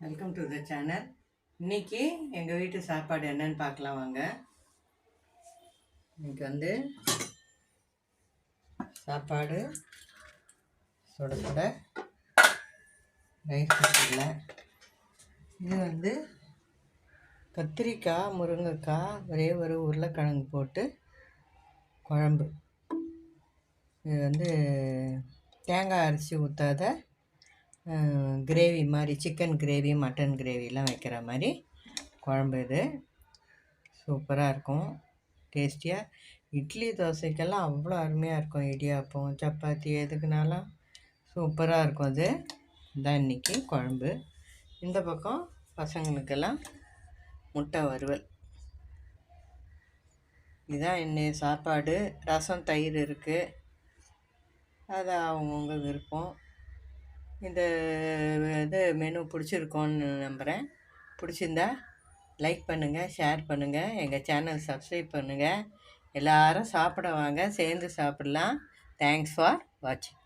Welcome to the channel இன்னைக்கு எங்கள் வீட்டு சாப்பாடு என்னன்னு பார்க்கலாம் வாங்க. இன்னைக்கு வந்து சாப்பாடு சுட சுட ரைஸ் இது வந்து கத்திரிக்காய் முருங்கைக்காய் ஒரே ஒரு உருளைக்கிழங்கு போட்டு குழம்பு. இது வந்து தேங்காய் அரிசி ஊற்றாத கிரேவி மாதிரி சிக்கன் கிரேவி மட்டன் கிரேவிலாம் வைக்கிற மாதிரி குழம்பு இது. சூப்பராக இருக்கும். டேஸ்டியாக இட்லி தோசைக்கெல்லாம் அவ்வளோ அருமையாக இருக்கும். இடியாப்பம் சப்பாத்தி எதுக்குனாலும் சூப்பராக இருக்கும் அது. இதான் இன்றைக்கி குழம்பு. இந்த பக்கம் பசங்களுக்கெல்லாம் முட்டை வறுவல். இதுதான் இன்னைய சாப்பாடு. ரசம் தயிர் இருக்குது அது அவங்கவுங்க விருப்பம். இந்த இது மெனு பிடிச்சிருக்கோன்னு நம்புகிறேன் பிடிச்சிருந்தா லைக் பண்ணுங்கள் ஷேர் பண்ணுங்கள் எங்கள் சேனல் சப்ஸ்கிரைப் பண்ணுங்கள் எல்லாரும் சாப்பிட வாங்க சேர்ந்து சாப்பிட்லாம். தேங்க்ஸ் ஃபார் வாட்சிங்